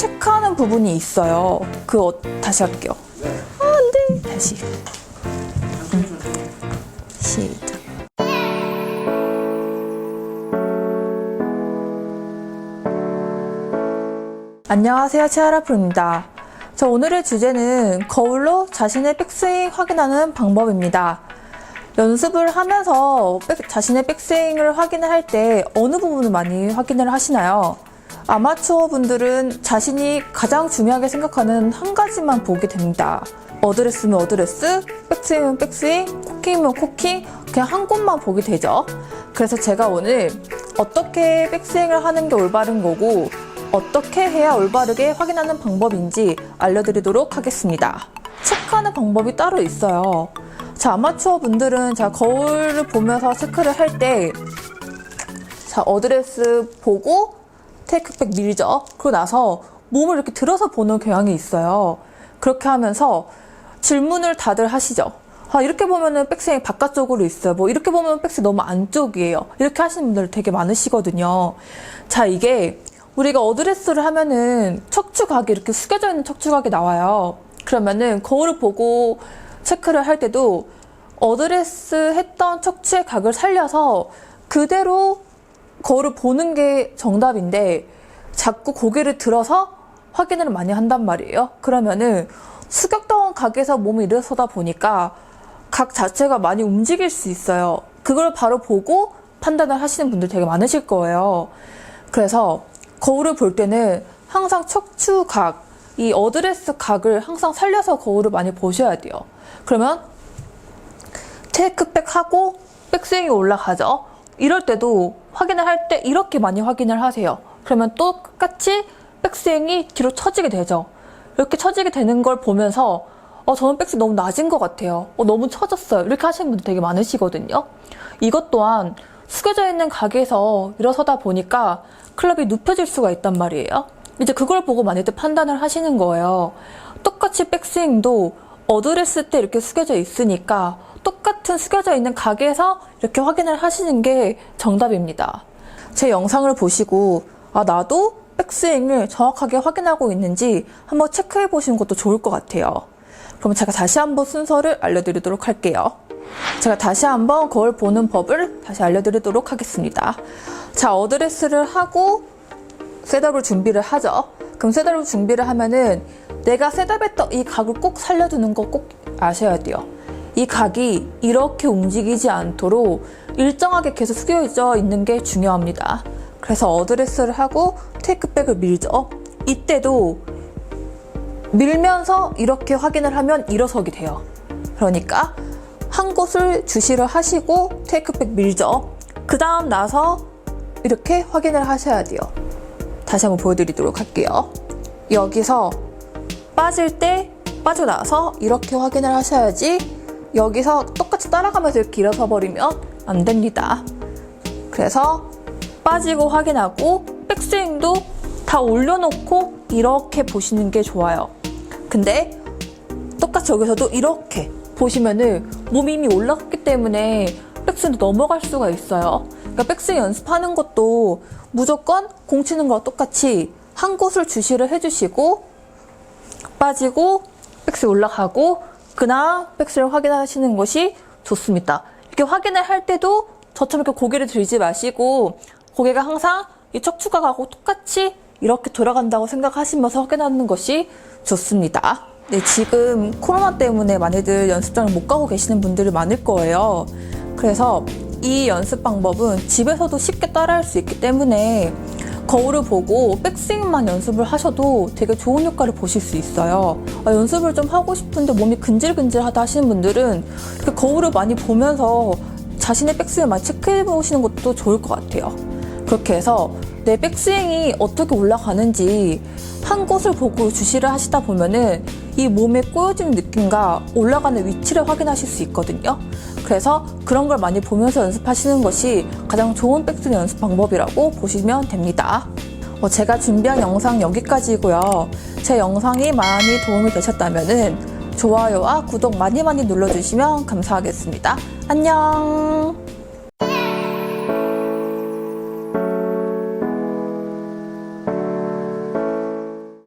체크하는 부분이 있어요. 그 어, 다시 할게요. 아, 안 돼. 다시. 음. 시작. 안녕하세요. 치아라프입니다. 저 오늘의 주제는 거울로 자신의 백스윙 확인하는 방법입니다. 연습을 하면서 백- 자신의 백스윙을 확인을 할 때 어느 부분을 많이 확인을 하시나요? 아마추어 분들은 자신이 가장 중요하게 생각하는 한 가지만 보게 됩니다. 어드레스면 어드레스, 백스윙은 백스윙, 코킹이면 코킹, 그냥 한 곳만 보게 되죠. 그래서 제가 오늘 어떻게 백스윙을 하는 게 올바른 거고, 어떻게 해야 올바르게 확인하는 방법인지 알려드리도록 하겠습니다. 체크하는 방법이 따로 있어요. 자, 아마추어 분들은 자, 거울을 보면서 체크를 할 때, 자, 어드레스 보고 테이크백 밀죠. 그러고 나서 몸을 이렇게 들어서 보는 경향이 있어요. 그렇게 하면서 질문을 다들 하시죠. 아, 이렇게 보면은 백스윙이 바깥쪽으로 있어요. 뭐, 이렇게 보면 백스윙 너무 안쪽이에요. 이렇게 하시는 분들 되게 많으시거든요. 자, 이게 우리가 어드레스를 하면은 척추각이 이렇게 숙여져 있는 척추각이 나와요. 그러면은 거울을 보고 체크를 할 때도 어드레스 했던 척추의 각을 살려서 그대로 거울을 보는 게 정답인데 자꾸 고개를 들어서 확인을 많이 한단 말이에요. 그러면은 수격던 각에서 몸이 일어서다 보니까 각 자체가 많이 움직일 수 있어요. 그걸 바로 보고 판단을 하시는 분들 되게 많으실 거예요. 그래서 거울을 볼 때는 항상 척추각, 이 어드레스 각을 항상 살려서 거울을 많이 보셔야 돼요. 그러면 테이크백 하고 백스윙이 올라가죠. 이럴 때도 확인을 할 때 이렇게 많이 확인을 하세요. 그러면 또 똑같이 백스윙이 뒤로 처지게 되죠. 이렇게 처지게 되는 걸 보면서 어, 저는 백스윙 너무 낮은 것 같아요. 어, 너무 처졌어요. 이렇게 하시는 분들 되게 많으시거든요. 이것 또한 숙여져 있는 각에서 일어서다 보니까 클럽이 눕혀질 수가 있단 말이에요. 이제 그걸 보고 많이들 판단을 하시는 거예요. 똑같이 백스윙도 어드레스 때 이렇게 숙여져 있으니까 똑 같은 숙여져 있는 각에서 이렇게 확인을 하시는 게 정답입니다. 제 영상을 보시고 아 나도 백스윙을 정확하게 확인하고 있는지 한번 체크해 보시는 것도 좋을 것 같아요. 그럼 제가 다시 한번 순서를 알려드리도록 할게요. 제가 다시 한번 거울 보는 법을 다시 알려드리도록 하겠습니다. 자, 어드레스를 하고 셋업을 준비를 하죠. 그럼 셋업을 준비를 하면은 내가 셋업했던 이 각을 꼭 살려두는 거 꼭 아셔야 돼요. 이 각이 이렇게 움직이지 않도록 일정하게 계속 숙여져 있는 게 중요합니다. 그래서 어드레스를 하고 테이크백을 밀죠. 이때도 밀면서 이렇게 확인을 하면 일어서게 돼요. 그러니까 한 곳을 주시를 하시고 테이크백 밀죠. 그 다음 나서 이렇게 확인을 하셔야 돼요. 다시 한번 보여드리도록 할게요. 여기서 빠질 때 빠져나와서 이렇게 확인을 하셔야지 여기서 똑같이 따라가면서 일어서 버리면 안 됩니다. 그래서 빠지고 확인하고 백스윙도 다 올려놓고 이렇게 보시는 게 좋아요. 근데 똑같이 여기서도 이렇게 보시면은 몸이 이미 올라갔기 때문에 백스윙도 넘어갈 수가 있어요. 그러니까 백스윙 연습하는 것도 무조건 공 치는 거와 똑같이 한 곳을 주시를 해주시고 빠지고 백스윙 올라가고 그나 백스윙을 확인하시는 것이 좋습니다. 이렇게 확인을 할 때도 저처럼 이렇게 고개를 들지 마시고 고개가 항상 이 척추각하고 똑같이 이렇게 돌아간다고 생각하시면서 확인하는 것이 좋습니다. 네, 지금 코로나 때문에 많이들 연습장을 못 가고 계시는 분들이 많을 거예요. 그래서 이 연습 방법은 집에서도 쉽게 따라할 수 있기 때문에 거울을 보고 백스윙만 연습을 하셔도 되게 좋은 효과를 보실 수 있어요. 아, 연습을 좀 하고 싶은데 몸이 근질근질하다 하시는 분들은 이렇게 거울을 많이 보면서 자신의 백스윙을 많이 체크해 보시는 것도 좋을 것 같아요. 그렇게 해서 내 백스윙이 어떻게 올라가는지 한 곳을 보고 주시를 하시다 보면은 이 몸에 꼬여지는 느낌과 올라가는 위치를 확인하실 수 있거든요. 그래서 그런 걸 많이 보면서 연습하시는 것이 가장 좋은 백스윙 연습 방법이라고 보시면 됩니다. 어, 제가 준비한 영상 여기까지고요. 제 영상이 많이 도움이 되셨다면 좋아요와 구독 많이 많이 눌러주시면 감사하겠습니다. 안녕!